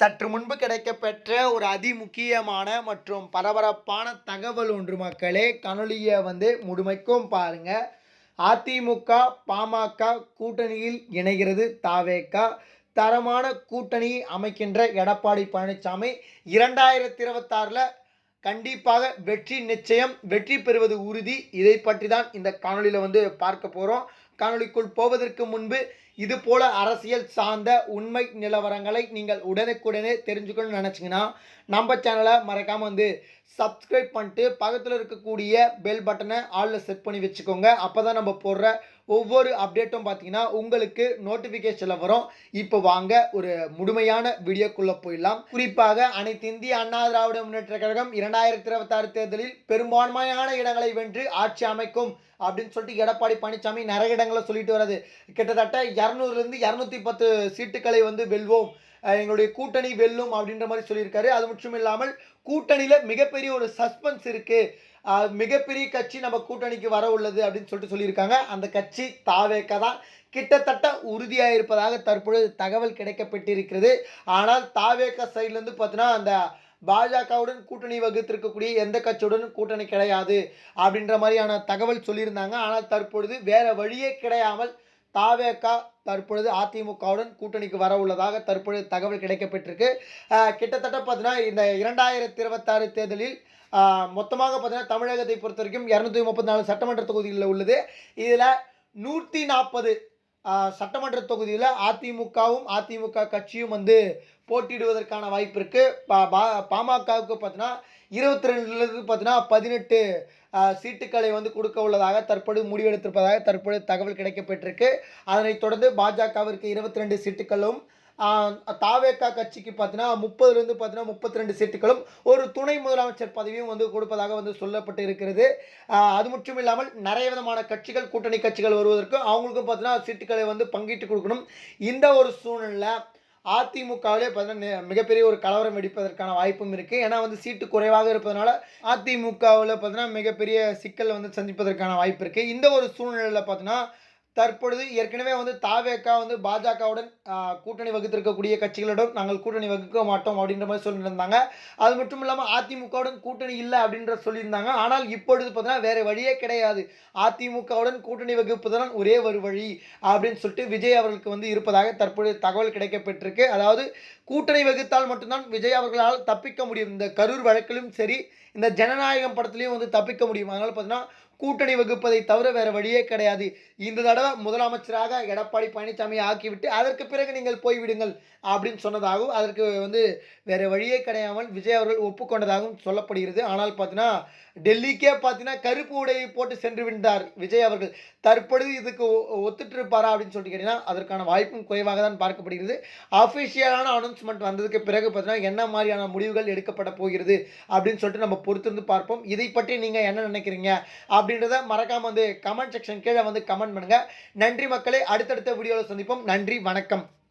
சற்று முன்பு கிடைக்கப்பெற்ற ஒரு அதிமுக்கியமான மற்றும் பரபரப்பான தகவல் ஒன்று மக்களே கணொலியை வந்து முழுமைக்கும் பாருங்க. அதிமுக பாமக கூட்டணியில் இணைகிறது தாவேகா தரமான கூட்டணி அமைக்கின்ற எடப்பாடி பழனிசாமி இரண்டாயிரத்தி இருபத்தாறில் கண்டிப்பாக வெற்றி நிச்சயம் வெற்றி பெறுவது உறுதி. இதை பற்றி தான் இந்த காணொலியில் வந்து பார்க்க போகிறோம் காணொலிக்குள் போவதற்கு முன்பு இது போல அரசியல் சார்ந்த உண்மை நிலவரங்களை நீங்கள் உடனுக்குடனே தெரிஞ்சுக்கணும்னு நினச்சிங்கன்னா நம்ம சேனலை மறக்காமல் வந்து சப்ஸ்கிரைப் பண்ணிட்டு பக்கத்தில் இருக்கக்கூடிய பெல் பட்டனை ஆளில் செட் பண்ணி வச்சுக்கோங்க. அப்போ தான் நம்ம போடுற ஒவ்வொரு அப்டேட்டும் பார்த்தீங்கன்னா உங்களுக்கு நோட்டிஃபிகேஷனில் வரும். இப்போ வாங்க ஒரு முழுமையான வீடியோக்குள்ளே போயிடலாம். குறிப்பாக அனைத்து இந்திய அண்ணா திராவிட முன்னேற்ற கழகம் இரண்டாயிரத்தி இருபத்தாறு தேர்தலில் பெரும்பான்மையான இடங்களை வென்று ஆட்சி அமைக்கும் அப்படின்னு சொல்லிட்டு எடப்பாடி பழனிசாமி நிறைய இடங்களை சொல்லிட்டு வராது கிட்டத்தட்ட இரநூறுலேருந்து இரநூத்தி பத்து சீட்டுக்களை வந்து வெல்வோம். எங்களுடைய கூட்டணி வெல்லும் அப்படின்ற மாதிரி சொல்லியிருக்காரு. அது மட்டும் இல்லாமல் கூட்டணியில் மிகப்பெரிய ஒரு சஸ்பென்ஸ் இருக்குது மிகப்பெரிய கட்சி நம்ம கூட்டணிக்கு வர உள்ளது அப்படின்னு சொல்லிட்டு சொல்லியிருக்காங்க. அந்த கட்சி தாவேக்க தான். கிட்டத்தட்ட உறுதியாக இருப்பதாக தற்பொழுது தகவல் கிடைக்கப்பட்டிருக்கிறது. ஆனால் தாவேக்க சைட்லேருந்து பார்த்தீங்கன்னா அந்த பாஜகவுடன் கூட்டணி வகுத்திருக்கக்கூடிய எந்த கட்சியுடனும் கூட்டணி கிடையாது அப்படின்ற மாதிரியான தகவல் சொல்லியிருந்தாங்க. ஆனால் தற்பொழுது வேறு வழியே கிடையாமல் தாவேக்கா தற்பொழுது அதிமுகவுடன் கூட்டணிக்கு வர உள்ளதாக தற்பொழுது தகவல் கிடைக்கப்பட்டிருக்கு. கிட்டத்தட்ட பார்த்தீங்கன்னா இந்த இரண்டாயிரத்தி இருபத்தாறு தேர்தலில் மொத்தமாக பார்த்தீங்கன்னா தமிழகத்தை பொறுத்த வரைக்கும் இரநூத்தி முப்பத்தி நாலு சட்டமன்ற தொகுதிகளில் உள்ளது. இதில் நூற்றி நாற்பது சட்டமன்ற தொகுதியில் அதிமுகவும் அதிமுக கட்சியும் வந்து போட்டியிடுவதற்கான வாய்ப்பு இருக்குது பா பா- பாமகவுக்கு பார்த்தீங்கன்னா இருபத்தி ரெண்டுலேருந்து பார்த்தீங்கன்னா பதினெட்டு சீட்டுக்களை வந்து கொடுக்க உள்ளதாக தற்பொழுது முடிவெடுத்திருப்பதாக தற்பொழுது தகவல் கிடைக்கப்பட்டிருக்கு அதனைத் தொடர்ந்து பாஜகவிற்கு இருபத்தி ரெண்டு சீட்டுகளும் தாவேக்கா தாவேகா கட்சிக்கு பார்த்தீங்கன்னா முப்பதுலேருந்து பார்த்தீங்கன்னா முப்பத்தி ரெண்டு சீட்டுகளும் ஒரு துணை முதலமைச்சர் பதவியும் வந்து கொடுப்பதாக வந்து சொல்லப்பட்டு இருக்கிறது அது மட்டும் இல்லாமல் நிறைய விதமான கட்சிகள் கூட்டணி கட்சிகள் வருவதற்கு அவங்களுக்கும் பார்த்தீங்கன்னா சீட்டுகளை வந்து பங்கிட்டு கொடுக்கணும். இந்த ஒரு சூழ்நிலை அதிமுகவிலே பார்த்தீங்கன்னா மிகப்பெரிய ஒரு கலவரம் வெடிப்பதற்கான வாய்ப்பும் இருக்குது ஏன்னா வந்து சீட்டு குறைவாக இருப்பதனால அதிமுகவில் பார்த்தீங்கன்னா மிகப்பெரிய சிக்கல் வந்து சந்திப்பதற்கான வாய்ப்பு இருக்குது இந்த ஒரு சூழ்நிலையில் பார்த்தீங்கன்னா தற்பொழுது ஏற்கனவே வந்து தாவேக்கா வந்து பாஜகவுடன் கூட்டணி வகுத்திருக்கக்கூடிய கட்சிகளுடன் நாங்கள் கூட்டணி வகுக்க மாட்டோம் அப்படின்ற மாதிரி சொல்லியிருந்தாங்க. அது மட்டும் இல்லாமல் அதிமுகவுடன் கூட்டணி இல்லை அப்படின்ற சொல்லியிருந்தாங்க. ஆனால் இப்பொழுது பார்த்தீங்கன்னா வேறு வழியே கிடையாது. அதிமுகவுடன் கூட்டணி வகுப்பதுதான் ஒரே ஒரு வழி அப்படின்னு சொல்லிட்டு விஜய் அவர்களுக்கு வந்து இருப்பதாக தற்பொழுது தகவல் கிடைக்கப்பட்டிருக்கு. அதாவது கூட்டணி வகுத்தால் மட்டும்தான் விஜய் அவர்களால் தப்பிக்க முடியும். இந்த கரூர் வழக்கிலும் சரி இந்த ஜனநாயகம் படத்துலையும் வந்து தப்பிக்க முடியும். அதனால் பார்த்தீங்கன்னா கூட்டணி வகுப்பதை தவிர வேறு வழியே கிடையாது. இந்த தடவை முதலமைச்சராக எடப்பாடி பழனிசாமியை ஆக்கிவிட்டு அதற்கு பிறகு நீங்கள் போய்விடுங்கள் அப்படின்னு சொன்னதாகவும் அதற்கு வந்து வேறு வழியே கிடையாமல் விஜய் அவர்கள் ஒப்புக்கொண்டதாகவும் சொல்லப்படுகிறது. ஆனால் பார்த்தீங்கன்னா டெல்லிக்கே பார்த்தீங்கன்னா கருப்பு உடையை போட்டு சென்று விட்டார் விஜய் அவர்கள். தற்பொழுது இதுக்கு ஒ- ஒத்துட்டு இருப்பாரா அப்படின்னு சொல்லிட்டு கேட்டீங்கன்னா அதற்கான வாய்ப்பும் குறைவாக தான் பார்க்கப்படுகிறது. அஃபிஷியலான அனௌன்ஸ்மெண்ட் வந்ததுக்கு பிறகு பார்த்தீங்கன்னா என்ன மாதிரியான முடிவுகள் எடுக்கப்பட போகிறது அப்படின்னு சொல்லிட்டு நம்ம பொறுத்திருந்து பார்ப்போம். இதை பற்றி நீங்கள் என்ன நினைக்கிறீங்க? அப்படின்றத மறக்காம வந்து கமெண்ட் செக்ஷன் கீழே வந்து கமெண்ட் பண்ணுங்க. நன்றி மக்களே அடுத்தடுத்த வீடியோவில் சந்திப்போம். நன்றி வணக்கம்.